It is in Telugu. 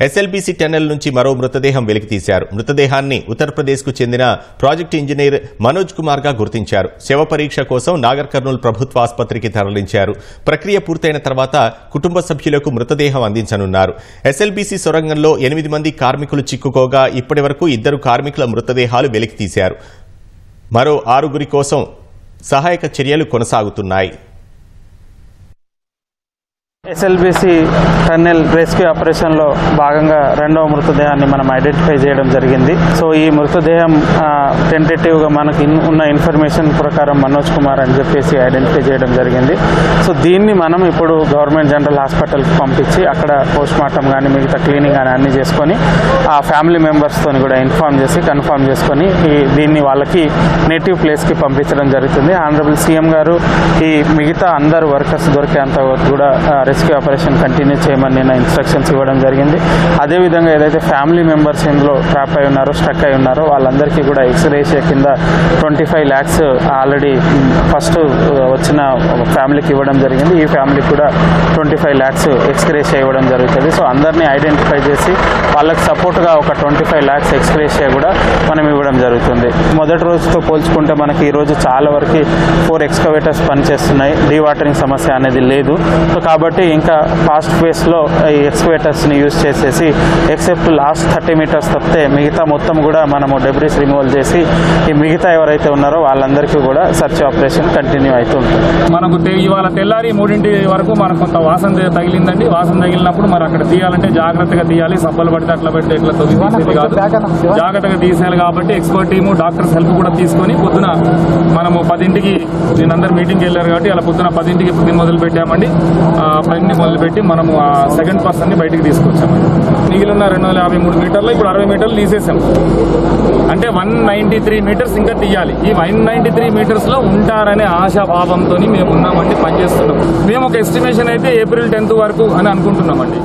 ఎస్ఎల్బీసీ టెన్నెల్ నుంచి మరో మృతదేహం వెలికితీశారు. మృతదేహాన్ని ఉత్తరప్రదేశ్కు చెందిన ప్రాజెక్టు ఇంజనీర్ మనోజ్ కుమార్గా గుర్తించారు. శవ పరీక్ష కోసం నాగర్ కర్నూలు ప్రభుత్వ ఆసుపత్రికి తరలించారు. ప్రక్రియ పూర్తయిన తర్వాత కుటుంబ సభ్యులకు మృతదేహం అందించనున్నారు. ఎస్ఎల్బీసీ సొరంగంలో ఎనిమిది మంది కార్మికులు చిక్కుకోగా ఇప్పటి వరకు ఇద్దరు కార్మికుల మృతదేహాలు వెలికితీశారు. మరో ఆరుగురి కోసం సహాయక చర్యలు కొనసాగుతున్నాయి. ఎస్ఎల్బిసి టన్నెల్ రెస్క్యూ ఆపరేషన్లో భాగంగా రెండవ మృతదేహాన్ని మనం ఐడెంటిఫై చేయడం జరిగింది. సో ఈ మృతదేహం టెంటేటివ్గా మనకి ఉన్న ఇన్ఫర్మేషన్ ప్రకారం మనోజ్ కుమార్ అని చెప్పేసి ఐడెంటిఫై చేయడం జరిగింది. సో దీన్ని మనం ఇప్పుడు గవర్నమెంట్ జనరల్ హాస్పిటల్కి పంపించి అక్కడ పోస్ట్ మార్టం కానీ మిగతా క్లీనింగ్ కానీ అన్ని చేసుకొని ఆ ఫ్యామిలీ మెంబర్స్తో కూడా ఇన్ఫార్మ్ చేసి కన్ఫామ్ చేసుకొని ఈ దీన్ని వాళ్ళకి నేటివ్ ప్లేస్కి పంపించడం జరుగుతుంది. ఆనరబుల్ సీఎం గారు ఈ మిగతా అందరు వర్కర్స్ దొరికేంత కూడా రెస్క్యూ ఆపరేషన్ కంటిన్యూ చేయమని నేను ఇన్స్ట్రక్షన్స్ ఇవ్వడం జరిగింది. అదేవిధంగా ఏదైతే ఫ్యామిలీ మెంబర్స్ ఇందులో ట్రాప్ అయి ఉన్నారో స్ట్రక్ అయి ఉన్నారో వాళ్ళందరికీ కూడా ఎక్స్రేషియా కింద twenty five lakhs already first వచ్చిన ఫ్యామిలీకి ఇవ్వడం జరిగింది. ఈ ఫ్యామిలీకి కూడా ట్వంటీ ఫైవ్ ల్యాక్స్ ఎక్స్రేషియా ఇవ్వడం జరుగుతుంది. సో అందరినీ ఐడెంటిఫై చేసి వాళ్ళకి సపోర్ట్గా ఒక ట్వంటీ ఫైవ్ ల్యాక్స్ ఎక్స్రేషియా కూడా మనం ఇవ్వడం జరుగుతుంది. మొదటి రోజుతో పోల్చుకుంటే మనకి ఈరోజు చాలా వరకు ఫోర్ ఎక్స్కవేటర్స్ పనిచేస్తున్నాయి. డీవాటరింగ్ సమస్య అనేది లేదు. సో కాబట్టి ఇంకా ఫాస్ట్ ఫేస్లో ఈ ఎక్స్కవేటర్స్ని యూజ్ చేసేసి ఎక్సెప్ట్ లాస్ట్ థర్టీ మీటర్స్ తప్పితే మిగతా మొత్తం కూడా మనము డెబ్రిస్ రిమూవల్ చేసి ఈ మిగతా ఎవరైతే ఉన్నారో వాళ్ళందరికీ కూడా సర్చ్ ఆపరేషన్ కంటిన్యూ అవుతూ ఉంటుంది. మనకు ఇవాళ తెల్లారి మూడింటి వరకు మనకు కొంత వాసన తగిలిందండి. వాసన తగిలినప్పుడు మరి అక్కడ తీయాలంటే జాగ్రత్తగా తీయాలి. సబ్బలు పడితే అట్లా పెడితే ఇట్లా కాదు. జాగ్రత్తగా తీసేయాలి కాబట్టి ఎక్స్పర్ట్ టీము డాక్టర్స్ హెల్ప్ కూడా తీసుకొని పొద్దున మనము పదింటికి నేను అందరు మీటింగ్కి వెళ్ళారు కాబట్టి అలా పొద్దున పదింటికి పొద్దున్న మొదలు పెట్టామండి ఆ, మొదలుపెట్టి మనము ఆ సెకండ్ పర్సన్ని బయటికి తీసుకొచ్చామండి మిగిలిన రెండు వందల యాభై మూడు మీటర్లు ఇప్పుడు అరవై మీటర్లు తీసేసాం అంటే వన్ నైన్టీ త్రీ మీటర్స్ ఇంకా తీయాలి. ఈ వన్ నైన్టీ త్రీ మీటర్స్లో ఉంటారనే ఆశాభావంతో మేము ఉన్నామండి పనిచేస్తున్నాం. మేము ఒక ఎస్టిమేషన్ అయితే ఏప్రిల్ టెన్త్ వరకు అని అనుకుంటున్నామండి.